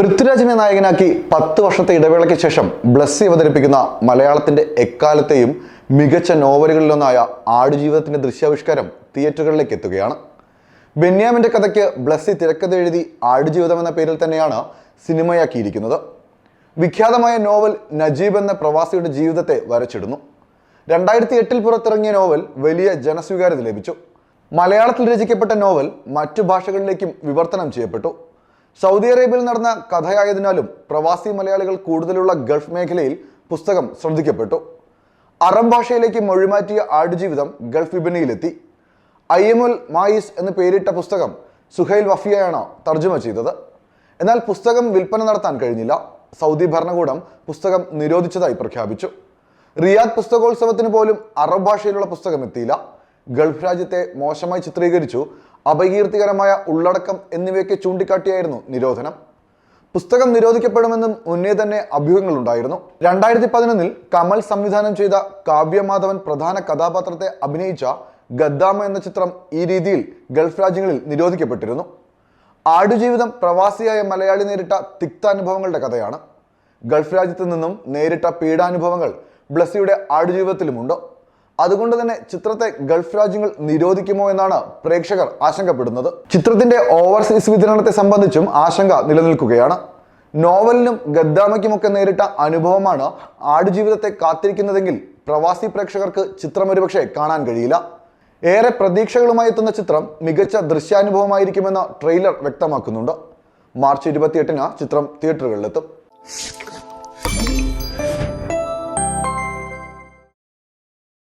പൃഥ്വിരാജിനെ നായകനാക്കി പത്ത് വർഷത്തെ ഇടവേളയ്ക്ക് ശേഷം ബ്ലസ്സി അവതരിപ്പിക്കുന്ന മലയാളത്തിന്റെ എക്കാലത്തെയും മികച്ച നോവലുകളിലൊന്നായ ആടുജീവിതത്തിന്റെ ദൃശ്യാവിഷ്കാരം തിയേറ്ററുകളിലേക്ക് എത്തുകയാണ്. ബെന്യാമിന്റെ കഥയ്ക്ക് ബ്ലസ്സി തിരക്കഥ എഴുതി ആടുജീവിതം എന്ന പേരിൽ തന്നെയാണ് സിനിമയാക്കിയിരിക്കുന്നത്. വിഖ്യാതമായ നോവൽ നജീബ് എന്ന പ്രവാസിയുടെ ജീവിതത്തെ വരച്ചിടുന്നു. രണ്ടായിരത്തി എട്ടിൽ പുറത്തിറങ്ങിയ നോവൽ വലിയ ജനസ്വീകാര്യത ലഭിച്ചു. മലയാളത്തിൽ രചിക്കപ്പെട്ട നോവൽ മറ്റു ഭാഷകളിലേക്കും വിവർത്തനം ചെയ്യപ്പെട്ടു. സൗദി അറേബ്യയിൽ നടന്ന കഥയായതിനാലും പ്രവാസി മലയാളികൾ കൂടുതലുള്ള ഗൾഫ് മേഖലയിൽ പുസ്തകം ശ്രദ്ധിക്കപ്പെട്ടു. അറബ് ഭാഷയിലേക്ക് മൊഴിമാറ്റിയ ആടുജീവിതം ഗൾഫ് വിപണിയിലെത്തി. ഐ എം എൽ മായിസ് എന്ന് പേരിട്ട പുസ്തകം സുഹൈൽ വഫിയയാണ് തർജമ ചെയ്തത്. എന്നാൽ പുസ്തകം വിൽപ്പന നടത്താൻ കഴിഞ്ഞില്ല. സൗദി ഭരണകൂടം പുസ്തകം നിരോധിച്ചതായി പ്രഖ്യാപിച്ചു. റിയാദ് പുസ്തകോത്സവത്തിന് പോലും അറബ് ഭാഷയിലുള്ള പുസ്തകം എത്തിയില്ല. ഗൾഫ് രാജ്യത്തെ മോശമായി ചിത്രീകരിച്ചു അപകീർത്തികരമായ ഉള്ളടക്കം എന്നിവയൊക്കെ ചൂണ്ടിക്കാട്ടിയായിരുന്നു നിരോധനം. പുസ്തകം നിരോധിക്കപ്പെടുമെന്നും മുന്നേ തന്നെ അഭ്യൂഹങ്ങളുണ്ടായിരുന്നു. രണ്ടായിരത്തി പതിനൊന്നിൽ കമൽ സംവിധാനം ചെയ്ത കാവ്യമാധവൻ പ്രധാന കഥാപാത്രത്തെ അഭിനയിച്ച ഗദ്ദാമ എന്ന ചിത്രം ഈ രീതിയിൽ ഗൾഫ് രാജ്യങ്ങളിൽ നിരോധിക്കപ്പെട്ടിരുന്നു. ആടുജീവിതം പ്രവാസിയായ മലയാളി നേരിട്ട തിക്താനുഭവങ്ങളുടെ കഥയാണ്. ഗൾഫ് രാജ്യത്തു നിന്നും നേരിട്ട പീഡാനുഭവങ്ങൾ ബ്ലസ്സിയുടെ ആടുജീവിതത്തിലുമുണ്ട്. അതുകൊണ്ട് തന്നെ ചിത്രത്തെ ഗൾഫ് രാജ്യങ്ങൾ നിരോധിക്കുമോ എന്നാണ് പ്രേക്ഷകർ ആശങ്കപ്പെടുന്നത്. ചിത്രത്തിന്റെ ഓവർസീസ് വിതരണത്തെ സംബന്ധിച്ചും ആശങ്ക നിലനിൽക്കുകയാണ്. നോവലിനും ഗദ്ദാമയ്ക്കുമൊക്കെ നേരിട്ട അനുഭവമാണ് ആടുജീവിതത്തെ കാത്തിരിക്കുന്നതെങ്കിൽ പ്രവാസി പ്രേക്ഷകർക്ക് ചിത്രം ഒരുപക്ഷെ കാണാൻ കഴിയില്ല. ഏറെ പ്രതീക്ഷകളുമായി എത്തുന്ന ചിത്രം മികച്ച ദൃശ്യാനുഭവമായിരിക്കുമെന്ന് ട്രെയിലർ വ്യക്തമാക്കുന്നുണ്ട്. മാർച്ച് ഇരുപത്തിയെട്ടിന് ചിത്രം തിയേറ്ററുകളിലെത്തും.